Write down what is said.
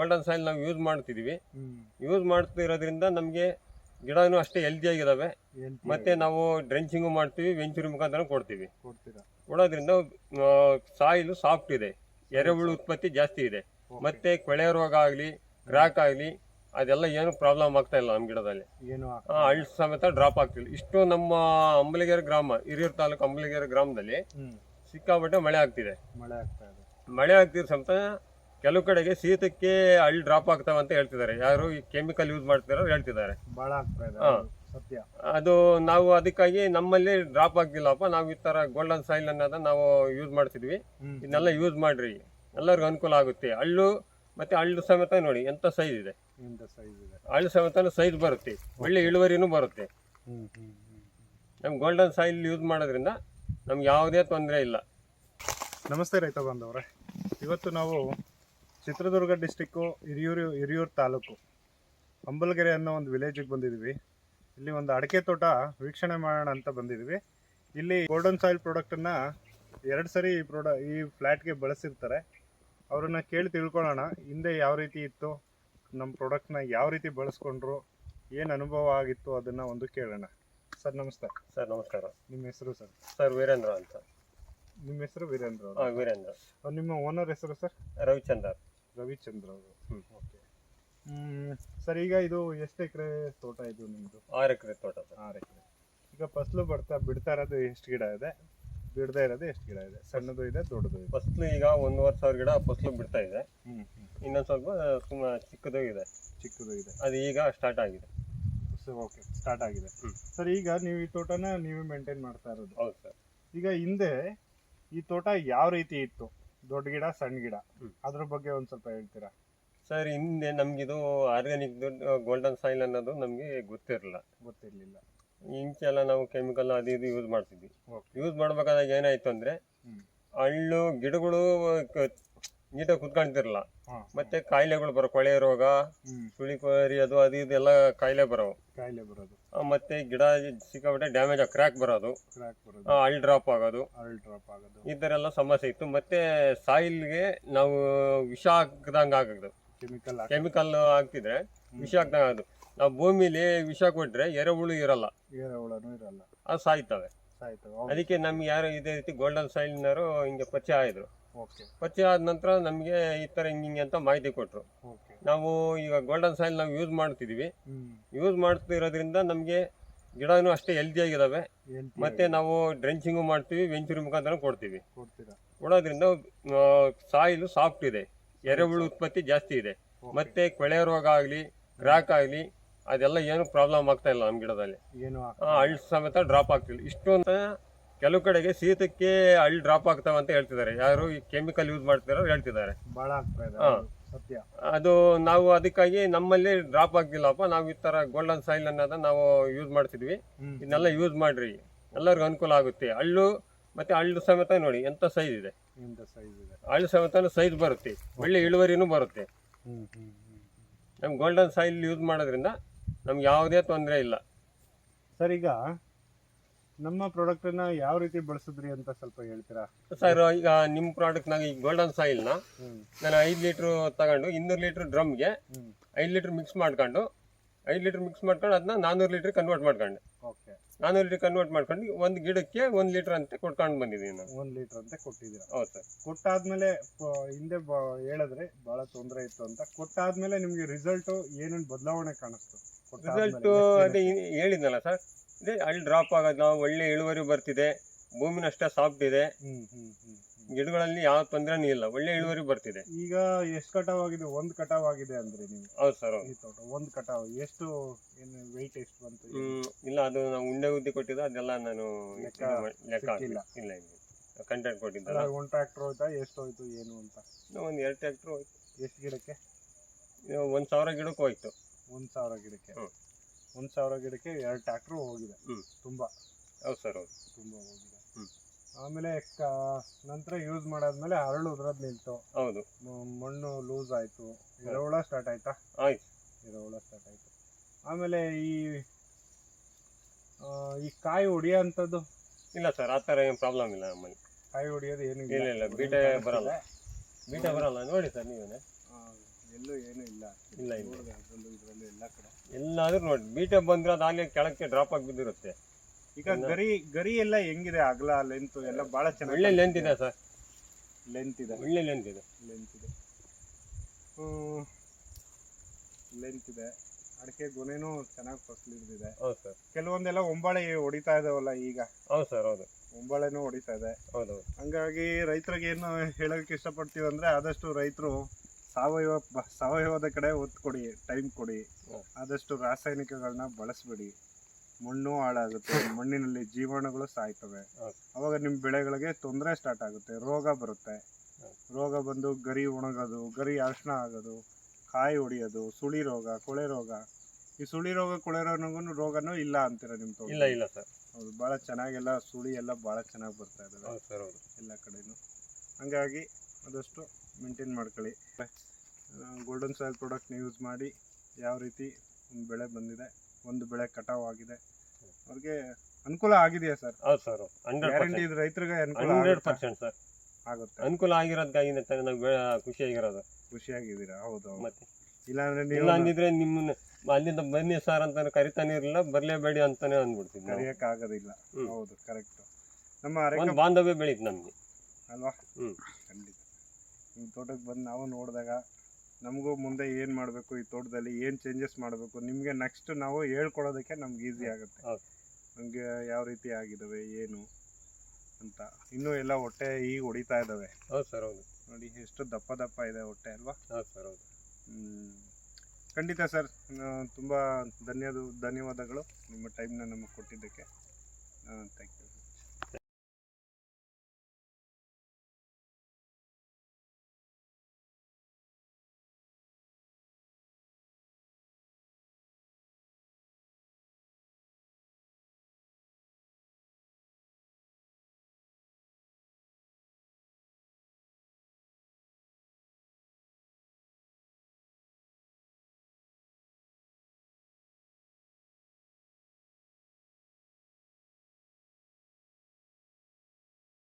Golden soil ನಾವು use ಮಾಡ್ತಿದ್ದೀವಿ use ಮಾಡ್ತಿರೋದ್ರಿಂದ ನಮಗೆ ಗಿಡನೂ ಅಷ್ಟೇ ಹೆಲ್ದಿ ಆಗಿದಾವೆ. ಮತ್ತೆ ನಾವು ಡ್ರೆಂಚಿಂಗು ಮಾಡ್ತೀವಿ ವೆಂಚುರಿ ಮುಖಾಂತರ ಕೊಡ್ತೀವಿ. ಕೊಡೋದ್ರಿಂದ ಸಾಯಿಲು ಸಾಫ್ಟ್ ಇದೆ. ಎರೆಹುಳು ಉತ್ಪತ್ತಿ ಜಾಸ್ತಿ ಇದೆ. ಮತ್ತೆ ಕೊಳೆ ರೋಗ ಆಗಲಿ ಕ್ರ್ಯಾಕ್ ಆಗಲಿ ಅದೆಲ್ಲ ಏನು ಪ್ರಾಬ್ಲಮ್ ಆಗ್ತಾ ಇಲ್ಲ ನಮ್ಮ ಗಿಡದಲ್ಲಿ. ಅಳ್ ಸಮೇತ ಡ್ರಾಪ್ ಆಗ್ತಿಲ್ಲ. ಇಷ್ಟು ನಮ್ಮ ಅಂಬಲಿಗೇರಿ ಗ್ರಾಮ ಹಿರಿಯೂರು ತಾಲೂಕು ಅಂಬಲಿಗೇರಿ ಗ್ರಾಮದಲ್ಲಿ ಸಿಕ್ಕಾಬಟ್ಟೆ ಸಿಕ್ಕಾಪಟ್ಟೆ ಮಳೆ ಆಗ್ತಿದೆ. ಮಳೆ ಆಗ್ತಿದೆ ಮಳೆ ಆಗ್ತಿರೋ ಸಮೇತ ಕೆಲವು ಕಡೆಗೆ ಶೀತಕ್ಕೆ ಹಳ್ಳಿ ಡ್ರಾಪ್ ಆಗ್ತಾವ ಅಂತ ಹೇಳ್ತಿದ್ದಾರೆ. ಯಾರು ಈ ಕೆಮಿಕಲ್ ಯೂಸ್ ಮಾಡ್ತಿರೋ ಹೇಳ್ತಿದ್ದಾರೆ. ಬಹಳ ಆಗ್ತಾ ಇದೆ. ಹಾ. ಅದು ಸತ್ಯ. ಅದು ನಾವು ಅದಕ್ಕಾಗಿ ನಮ್ಮಲ್ಲಿ ಡ್ರಾಪ್ ಆಗ್ತಿಲ್ಲಪ್ಪ ನಾವು ಈ ತರ ಗೋಲ್ಡನ್ ಸಾಯಿಲ್ ಅನ್ನೋದ ನಾವು ಯೂಸ್ ಮಾಡ್ತಿದ್ವಿ. ಹ್ಮ್. ಇದನ್ನೆಲ್ಲ ಯೂಸ್ ಮಾಡ್ರಿ. ಎಲ್ಲರಿಗೂ ಅನುಕೂಲ ಆಗುತ್ತೆ. ಹಳ್ಳು ಮತ್ತೆ ಹಳ್ಳು ಸಮೇತ ನೋಡಿ ಎಂತ ಸೈಜ್ ಇದೆ. ಇಂದ ಸೈಜ್ ಇದೆ? ಹಳ್ಳು ಸಮೇತ ಸೈಜ್ ಬರುತ್ತೆ. ಒಳ್ಳೆ ಇಳುವರಿನು ಬರುತ್ತೆ. ಹ್ಮ್ ಹ್ಮ್ ಹ್ಮ್ ನಮ್ ಗೋಲ್ಡನ್ ಸಾಯಿಲ್ ಯೂಸ್ ಮಾಡೋದ್ರಿಂದ ನಮ್ಗೆ ಯಾವುದೇ ತೊಂದರೆ ಇಲ್ಲ. ನಮಸ್ತೆ ರೈತ ಬಂದವ್ರೆ ಇವತ್ತು ನಾವು ಚಿತ್ರದುರ್ಗ ಡಿಸ್ಟಿಕ್ಕು ಹಿರಿಯೂರು ಹಿರಿಯೂರು ತಾಲೂಕು. ಅಂಬಲಗೆರೆ ಅನ್ನೋ ಒಂದು ವಿಲೇಜಿಗೆ ಬಂದಿದ್ದೀವಿ ಇಲ್ಲಿ ಒಂದು ಅಡಿಕೆ ತೋಟ ವೀಕ್ಷಣೆ ಮಾಡೋಣ ಅಂತ ಬಂದಿದ್ದೀವಿ ಇಲ್ಲಿ ಗೋಲ್ಡನ್ ಸಾಯಿಲ್ ಪ್ರಾಡಕ್ಟನ್ನು ಎರಡು ಸರಿ ಈ ಪ್ರಾಡ ಈ ಫ್ಲ್ಯಾಟ್ಗೆ ಬಳಸಿರ್ತಾರೆ. ಅವ್ರನ್ನ ಕೇಳಿ ತಿಳ್ಕೊಳ್ಳೋಣ ಹಿಂದೆ ಯಾವ ರೀತಿ ಇತ್ತು ನಮ್ಮ ಪ್ರಾಡಕ್ಟ್ನ ಯಾವ ರೀತಿ ಬಳಸ್ಕೊಂಡ್ರು ಏನು ಅನುಭವ ಆಗಿತ್ತು ಅದನ್ನು ಒಂದು ಕೇಳೋಣ. ಸರ್ ನಮಸ್ತೆ. ಸರ್ ನಮಸ್ಕಾರ. ನಿಮ್ಮ ಹೆಸರು ಸರ್? ಸರ್ ವೀರೇಂದ್ರ ಅಂತ. ನಿಮ್ಮ ಹೆಸರು ವೀರೇಂದ್ರ ವೀರೇಂದ್ರ. ನಿಮ್ಮ ಓನರ್ ಹೆಸರು ಸರ್? ರವಿಚಂದ್ರ. ರವಿಚಂದ್ರ ಅವರು. ಓಕೆ ಸರ್ ಈಗ ಇದು ಎಷ್ಟು ಎಕರೆ ತೋಟ ಇದು ನಿಮ್ಮದು ಆರು ಎಕರೆ ತೋಟ ಸರ್. ಆರು ಎಕರೆ. ಈಗ ಫಸಲು ಬರ್ತಾ ಬಿಡ್ತಾ ಇರೋದು ಎಷ್ಟು ಗಿಡ ಇದೆ? ಬಿಡದೇ ಇರೋದು ಎಷ್ಟು ಗಿಡ ಇದೆ? ಸಣ್ಣದು ಇದೆ ದೊಡ್ಡದು ಇದೆ? ಫಸ್ಲು ಈಗ ಒಂದೂವರೆ ಸಾವಿರ ಗಿಡ ಫಸ್ಲು ಬಿಡ್ತಾ ಇದೆ. ಇನ್ನೊಂದು ಸ್ವಲ್ಪ ತುಂಬ ಚಿಕ್ಕದು ಇದೆ. ಚಿಕ್ಕದು ಇದೆ. ಅದು ಈಗ ಸ್ಟಾರ್ಟ್ ಆಗಿದೆ. ಸೊ ಓಕೆ ಸ್ಟಾರ್ಟ್ ಆಗಿದೆ. ಸರ್ ಈಗ ನೀವು ಈ ತೋಟನ ನೀವೇ ಮೇಂಟೈನ್ ಮಾಡ್ತಾ ಇರೋದು. ಹೌದು ಸರ್. ಈಗ ಹಿಂದೆ ಈ ತೋಟ ಯಾವ ರೀತಿ ಇತ್ತು? ದೊಡ್ಡ ಗಿಡ ಸಣ್ಣ ಗಿಡ. ಅದ್ರ ಬಗ್ಗೆ ಒಂದು ಸ್ವಲ್ಪ ಹೇಳ್ತೀರಾ? ಸರ್ ಹಿಂದೆ ನಮ್ಗಿದು ಆರ್ಗ್ಯಾನಿಕ್ ಗೋಲ್ಡನ್ ಸಾಯಿಲ್ ಅನ್ನೋದು ನಮಗೆ ಗೊತ್ತಿರಲಿಲ್ಲ. ಗೊತ್ತಿರಲಿಲ್ಲ. ಇಂಚೆ ಎಲ್ಲ ನಾವು ಕೆಮಿಕಲ್ ಅದು ಇದು ಯೂಸ್ ಮಾಡ್ತಿದ್ವಿ. ಯೂಸ್ ಮಾಡ್ಬೇಕಾದಾಗ ಏನಾಯ್ತು ಅಂದ್ರೆ ಹಣ್ಣು ಹಳ್ಳು ಗಿಡಗಳು ನೀಟಾಗಿ ಕುತ್ಕೊಂಡಿರಲ್ಲ ಮತ್ತೆ ಕಾಯಿಲೆಗಳು ಬರೋ ಕೊಳೆ ರೋಗ ಹುಳಿ ಸುಳಿಕೋರಿ ಅದು ಅದು ಇದೆಲ್ಲ ಕಾಯಿಲೆ ಬರೋವು. ಕಾಯಿಲೆ ಬರೋದು. ಮತ್ತೆ ಗಿಡ ಸಿಕ್ಕಾಬಿಟ್ಟೆ ಡ್ಯಾಮೇಜ್ ಕ್ರ್ಯಾಕ್ ಬರೋದು. ಅಲ್ ಡ್ರಾಪ್ ಆಗೋದು. ಡ್ರಾಪ್ ಆಗೋದು. ಈ ಥರ ಎಲ್ಲ ಸಮಸ್ಯೆ ಇತ್ತು. ಮತ್ತೆ ಸಾಯಿಲ್ಗೆ ನಾವು ವಿಷ ಹಾಕ್ದಂಗೆ ಆಗೋದು. ಕೆಮಿಕಲ್ ಕೆಮಿಕಲ್ ಹಾಕ್ತಿದ್ರೆ ವಿಷ ಹಾಕ್ದಂಗೆ ಆಗೋದು. ನಾವು ಭೂಮಿಲಿ ವಿಷ ಕೊಟ್ರೆ ಎರೆಹುಳು ಇರಲ್ಲ. ಎರೆಹುಳನೂ ಇರಲ್ಲ. ಅದು ಸಾಯ್ತವೆ. ಸಾಯ್ತವೆ. ಅದಕ್ಕೆ ನಮ್ಗೆ ಯಾರು ಇದೇ ರೀತಿ ಗೋಲ್ಡನ್ ಸಾಯಿಲ್ನವರು ಹಿಂಗೆ ಪರಿಚಯ ಆಯಿದ್ರು ಓಕೆ. ಪರಿಚಯ ಆದ ನಂತರ ನಮಗೆ ಈ ಥರ ಹಿಂಗೆ ಹಿಂಗೆ ಅಂತ ಮಾಹಿತಿ ಕೊಟ್ಟರು ಓಕೆ. ನಾವು ಈಗ ಗೋಲ್ಡನ್ ಸಾಯಿಲ್ ನಾವು ಯೂಸ್ ಮಾಡ್ತಿದ್ದೀವಿ ಯೂಸ್ ಮಾಡ್ತಿರೋದ್ರಿಂದ ನಮಗೆ ಗಿಡನೂ ಅಷ್ಟೇ ಏನ್ ಮತ್ತೆ ನಾವು ಡ್ರೆಂಚಿಂಗು ಮಾಡ್ತೀವಿ ವೆಂಚುರಿ ಮುಖಾಂತರ ಕೊಡ್ತೀವಿ. ಕೊಡೋದ್ರಿಂದ ಸಾಯಿಲು ಸಾಫ್ಟ್ ಇದೆ. ಎರೆಹುಳು ಉತ್ಪತ್ತಿ ಜಾಸ್ತಿ ಇದೆ. ಮತ್ತೆ ಕೊಳೆ ರೋಗ ಆಗಲಿ ಕ್ರ್ಯಾಕ್ ಆಗಲಿ ಅದೆಲ್ಲ ಏನು ಪ್ರಾಬ್ಲಮ್ ಆಗ್ತಾ ಇಲ್ಲ ನಮ್ಮ ಗಿಡದಲ್ಲಿ. ಹಳ್ಳಿ ಸಮೇತ ಡ್ರಾಪ್ ಆಗ್ತಿಲ್ಲ. ಇಷ್ಟು ಅಂತ ಕೆಲವು ಕಡೆಗೆ ಶೀತಕ್ಕೆ ಹಳ್ಳಿ ಡ್ರಾಪ್ ಆಗ್ತಾವ ಅಂತ ಹೇಳ್ತಿದ್ದಾರೆ. ಯಾರು ಈ ಕೆಮಿಕಲ್ ಯೂಸ್ ಮಾಡ್ತಿರೋ ಹೇಳ್ತಿದ್ದಾರೆ. ಬಾಳ ಆಗ್ತಾ ಇದೆ. ಹಾ. ಅದು ಸತ್ಯ. ಅದು ನಾವು ಅದಕ್ಕಾಗಿ ನಮ್ಮಲ್ಲಿ ಡ್ರಾಪ್ ಆಗ್ತಿಲ್ಲಪ್ಪ ನಾವು ಈ ತರ ಗೋಲ್ಡನ್ ಸಾಯಿಲ್ ಅನ್ನೋದ ನಾವು ಯೂಸ್ ಮಾಡ್ತಿದ್ವಿ. ಹ್ಮ್. ಇದನ್ನೆಲ್ಲ ಯೂಸ್ ಮಾಡ್ರಿ. ಎಲ್ಲರಿಗೂ ಅನುಕೂಲ ಆಗುತ್ತೆ. ಹಳ್ಳು ಮತ್ತೆ ಹಳ್ಳು ಸಮೇತ ನೋಡಿ ಎಂತ ಸೈಜ್ ಇದೆ. ಇಂದ ಸೈಜ್ ಇದೆ? ಹಳ್ಳು ಸಮೇತ ಸೈಜ್ ಬರುತ್ತೆ. ಒಳ್ಳೆ ಇಳುವರಿನು ಬರುತ್ತೆ. ಹ್ಮ್ ಹ್ಮ್ ಹ್ಮ್ ನಮ್ ಗೋಲ್ಡನ್ ಸಾಯಿಲ್ ಯೂಸ್ ಮಾಡೋದ್ರಿಂದ ನಮ್ಗೆ ಯಾವುದೇ ತೊಂದರೆ ಇಲ್ಲ. ಸರ್ ಈಗ ನಮ್ಮ ಪ್ರಾಡಕ್ಟ್ ಅನ್ನ ಯಾವ ರೀತಿ ಬಳಸಿದ್ರಿ ಅಂತ ಸ್ವಲ್ಪ ಹೇಳ್ತೀರಾ? ಸರ್ ಈಗ ನಿಮ್ಮ ಪ್ರಾಡಕ್ಟ್ನಾಗ ಈಗ ಗೋಲ್ಡನ್ ಸಾಯಿಲ್ನ ನ ನಾನು ಐದು ಲೀಟ್ರ್ ತಗೊಂಡು ಇನ್ನೂರು ಲೀಟ್ರ್ ಡ್ರಮ್ಗೆ ಗೆ ಐದು ಲೀಟ್ರ್ ಮಿಕ್ಸ್ ಮಾಡ್ಕೊಂಡು ಐದು ಲೀಟ್ರ್ ಮಿಕ್ಸ್ ಮಾಡ್ಕೊಂಡು ಅದನ್ನ ನಾನ್ನೂರು ಲೀಟ್ರ್ ಕನ್ವರ್ಟ್ ಮಾಡ್ಕೊಂಡೆ. ಓಕೆ ನಾನ್ನೂರು ಲೀಟ್ರ್ ಕನ್ವರ್ಟ್ ಮಾಡ್ಕೊಂಡು ಒಂದು ಗಿಡಕ್ಕೆ ಒಂದು ಲೀಟ್ರ್ ಅಂತ ಕೊಟ್ಕೊಂಡು ಬಂದಿದ್ದೀನಿ ನಾನು. ಒಂದ್ ಲೀಟರ್ ಅಂತ ಕೊಟ್ಟಿದ್ದೀರಾ? ಹೌದು ಸರ್. ಕೊಟ್ಟಾದ್ಮೇಲೆ ಪ- ಹಿಂದೆ ಬ- ಹೇಳಿದ್ರೆ ಬಹಳ ತೊಂದರೆ ಇತ್ತು ಅಂತ. ಕೊಟ್ಟಾದ್ಮೇಲೆ ನಿಮ್ಗೆ ರಿಸಲ್ಟ್ ಏನೇನು ಬದಲಾವಣೆ ಕಾಣಿಸ್ತು? ಕೊಟ್ಟಾದ್ಮೇಲೆ ರಿಸಲ್ಟ್ ಅದೇ ದಿನ? ಹೇಳಿದ್ನಲ್ಲ ಸರ್. ಇದೇ. ಅಲ್ಲಿ ಡ್ರಾಪ್ ಆಗೋದು ಒಳ್ಳೆ ಇಳುವರಿ ಬರ್ತಿದೆ. ಭೂಮಿನ ಅಷ್ಟೇ ಸಾಫ್ಟ್ ಇದೆ. ಗಿಡಗಳಲ್ಲಿ ಯಾವ ತೊಂದರೆನೂ ಇಲ್ಲ. ಒಳ್ಳೆ ಇಳುವರಿ ಬರ್ತಿದೆ. ಈಗ ಎಷ್ಟು ಕಟಾವ್ ಆಗಿದೆ ಒಂದ್ ಕಟಾವ್ ಆಗಿದೆ ಅಂದ್ರೆ ನೀವು? ಹೌದು ಸರ್ ಈ ತೋಟ ಒಂದ್ ಕಟಾವ್. ಎಷ್ಟು ಏನು ವೆಯ್ಟ್ ಎಷ್ಟು ಬಂತು? ಇಲ್ಲ ಅದು ನಾವು ಉಂಡೆ ಉದ್ದಿ ಕೊಟ್ಟಿದ್ದು ಅದೆಲ್ಲ ನಾನು ಲೆಕ್ಕ ಲೆಕ್ಕ ಇಲ್ಲ ಇಲ್ಲ. ಕಂಟೆಂಟ್ ಕೊಟ್ಟಿದ್ದಲ್ಲ. ಒಂದ್ ಟ್ರ್ಯಾಕ್ಟರ್ ಹೋಯ್ತಾ ಎಷ್ಟು ಹೋಯ್ತು ಏನು ಅಂತ? ಒಂದು ಎರಡು ಟ್ಯಾಕ್ಟ್ರು ಎಷ್ಟು ಗಿಡಕ್ಕೆ? ಒಂದು ಸಾವಿರ ಗಿಡಕ್ಕೆ ಹೋಯ್ತು. ಒಂದ್ ಸಾವಿರ ಗಿಡಕ್ಕೆ. ಒಂದ್ ಸಾವಿರ ಗಿಡಕ್ಕೆ ಎರಡು ಟ್ಯಾಕ್ಟ್ರು ಹೋಗಿದೆ. ತುಂಬಾ. ಹೌದು ಸರ್ ಹೌದು. ತುಂಬ ಹೋಗಿದೆ. ಆಮೇಲೆ ನಂತರ ಯೂಸ್ ಮಾಡಾದ್ಮೇಲೆ ಹರಳು ಉದ್ರದ್ ನಿಲ್ತು ಹೌದು. ಮಣ್ಣು ಲೂಸ್ ಆಯ್ತು. ಎರೆಹುಳ ಸ್ಟಾರ್ಟ್ ಆಯ್ತಾ? ಆಯ್ತು. ಎರೆಹುಳ ಸ್ಟಾರ್ಟ್ ಆಯ್ತು. ಆಮೇಲೆ ಈ ಈ ಕಾಯಿ ಹೊಡಿಯೋಂಥದ್ದು ಇಲ್ಲ ಸರ್ ಆ ಥರ ಏನು ಪ್ರಾಬ್ಲಮ್ ಇಲ್ಲ ನಮ್ಮಲ್ಲಿ. ಕಾಯಿ ಹೊಡಿಯೋದು ಏನು ಇಲ್ಲ. ಇಲ್ಲ ಬೀಟೆ ಬರಲ್ಲ. ಬೀಟೆ ಬರಲ್ಲ. ನೋಡಿ ಸರ್ ನೀವೇನೆ. ಎಲ್ಲೂ ಏನು ಇಲ್ಲ. ಇಲ್ಲ ನೋಡಿದೆ ಅದರಲ್ಲೂ ಇದರಲ್ಲೂ ಎಲ್ಲ ಕಡೆ. ಎಲ್ಲಾದ್ರೂ ನೋಡಿ ಬೀಟೆ ಬಂದ್ರೆ ಅದಾಗಲೇ ಕೆಳಕ್ಕೆ ಡ್ರಾಪ್ ಆಗಿ ಬಿದ್ದಿರುತ್ತೆ. ಈಗ ಗರಿ ಗರಿ ಎಲ್ಲ ಹೆಂಗಿದೆ? ಅಗಲ ಲೆಂತ್ ಎಲ್ಲ ಬಹಳ ಚೆನ್ನಾಗಿ ಒಳ್ಳೆ ಲೆಂತ್ ಇದೆ ಸರ್. ಲೆಂತ್ ಇದೆ. ಒಳ್ಳೆ ಲೆಂತ್ ಇದೆ. ಲೆಂತ್ ಇದೆ. ಲೆಂತ್ ಇದೆ. ಅಡಿಕೆ ಗೊನೆನೂ ಚೆನ್ನಾಗಿ ಫಸ್ಲ್ ಹಿಡಿದಿದೆ. ಹೌದು ಸರ್. ಕೆಲವೊಂದೆಲ್ಲ ಒಂಬಾಳೆ ಹೊಡಿತಾ ಇದಾವಲ್ಲ ಈಗ. ಹೌದು ಸರ್ ಹೌದು. ಒಂಬಾಳೆನೂ ಹೊಡಿತಾ ಇದೆ. ಹೌದು. ಹಂಗಾಗಿ ರೈತರಿಗೆ ಏನು ಹೇಳೋಕೆ ಇಷ್ಟಪಡ್ತೀವಿ ಅಂದ್ರೆ ಆದಷ್ಟು ರೈತರು ಸಾವಯವ ಸಾವಯವದ ಕಡೆ ಒತ್ತು ಕೊಡಿ ಟೈಮ್ ಕೊಡಿ. ಆದಷ್ಟು ರಾಸಾಯನಿಕಗಳನ್ನ ಬಳಸಬೇಡಿ. ಮಣ್ಣು ಹಾಳಾಗುತ್ತೆ ಮಣ್ಣಿನಲ್ಲಿ ಜೀವಾಣುಗಳು ಸಾಯ್ತವೆ. ಅವಾಗ ನಿಮ್ಮ ಬೆಳೆಗಳಿಗೆ ತೊಂದರೆ ಸ್ಟಾರ್ಟ್ ಆಗುತ್ತೆ ರೋಗ ಬರುತ್ತೆ. ರೋಗ ಬಂದು ಗರಿ ಒಣಗೋದು ಗರಿ ಅರ್ಶನ ಆಗೋದು ಕಾಯಿ ಹೊಡಿಯೋದು ಸುಳಿ ರೋಗ ಕೊಳೆ ರೋಗ. ಈ ಸುಳಿ ರೋಗ ಕೊಳೆ ರೋಗನೂ ರೋಗನೂ ಇಲ್ಲ ಅಂತೀರ ನಿಮ್ಮ ತೋಟ ಇಲ್ಲ ಇಲ್ಲ ಸರ್. ಹೌದು ಭಾಳ ಚೆನ್ನಾಗೆಲ್ಲ ಸುಳಿ ಎಲ್ಲ ಭಾಳ ಚೆನ್ನಾಗಿ ಬರ್ತಾ ಇದೆ ಎಲ್ಲ ಕಡೆನೂ. ಹಂಗಾಗಿ ಆದಷ್ಟು ಮೇಂಟೈನ್ ಮಾಡ್ಕೊಳ್ಳಿ. ಗೋಲ್ಡನ್ ಸಾಯಿಲ್ ಪ್ರಾಡಕ್ಟ್ನ ಯೂಸ್ ಮಾಡಿ ಯಾವ ರೀತಿ ಒಂದು ಬೆಳೆ ಬಂದಿದೆ ಒಂದು ಬೆಳೆ ಕಟಾವ್ ಆಗಿದೆ ಅವ್ರಿಗೆ ಅನುಕೂಲ ಆಗಿದೆಯಾ ಸರ್? ಹೌದು ಸರ್ ಗ್ಯಾರಂಟಿ ಇದು ರೈತರಿಗೆ ಅನುಕೂಲ ಹಂಡ್ರೆಡ್? Percent sir. ಆಗುತ್ತೆ? ಅನುಕೂಲ ಆಗಿರೋದಕ್ಕಾಗಿ ತಾನೇ ನಾವು ಬೆ- ಖುಷಿಯಾಗಿರೋದು. ಖುಷಿಯಾಗಿದ್ದೀರಾ? ಹೌದು. ಮತ್ತೆ? ಇಲ್ಲಾಂದ್ರೆ ನೀವು ಇಲ್ಲ ಅಂದಿದ್ರೆ ನಿಮ್ಮನ್ನ ಅಲ್ಲಿಂದ ಬನ್ನಿ ಸರ್ ಅಂತ ಕರಿತಾನೆ ಇರಲಿಲ್ಲ ಬರ್ಲೇಬೇಡಿ ಅಂತಾನೆ ಅಂದ್ಬಿಡ್ತೀನಿ ನಾವು. ಆಗೋದಿಲ್ಲ ಹೌದು ಕರೆಕ್ಟ್. ನಮ್ಮ ಬಾಂಧವ್ಯ ಬೆಳೀತು ನಮ್ಗೆ. ಅಲ್ವಾ? ಹ್ಮ್. ನಿಮ್ಮ ತೋಟಕ್ಕೆ ಬಂದು ನಾವು ನೋಡಿದಾಗ ನಮಗೂ ಮುಂದೆ ಏನು ಮಾಡಬೇಕು ಈ ತೋಟದಲ್ಲಿ ಏನು ಚೇಂಜಸ್ ಮಾಡಬೇಕು ನಿಮಗೆ ನೆಕ್ಸ್ಟ್ ನಾವು ಹೇಳ್ಕೊಡೋದಕ್ಕೆ ನಮ್ಗೆ ಈಸಿ ಆಗುತ್ತೆ. ನಮಗೆ ಯಾವ ರೀತಿ ಆಗಿದ್ದಾವೆ ಏನು ಅಂತ. ಇನ್ನೂ ಎಲ್ಲ ಹೊಟ್ಟೆ ಈಗ ಹೊಡಿತಾ ಇದ್ದಾವೆ ಹೌದು ಸರ್ ಹೌದು. ನೋಡಿ ಎಷ್ಟು ದಪ್ಪ ದಪ್ಪ ಇದೆ ಹೊಟ್ಟೆ ಅಲ್ವಾ? ಹೌದು ಸರ್ ಹೌದು. ಹ್ಮ್. ಖಂಡಿತ ಸರ್ ತುಂಬ ಧನ್ಯದ ಧನ್ಯವಾದಗಳು ನಿಮ್ಮ ಟೈಮ್ನ ನಮಗೆ ಕೊಟ್ಟಿದ್ದಕ್ಕೆ. Thank you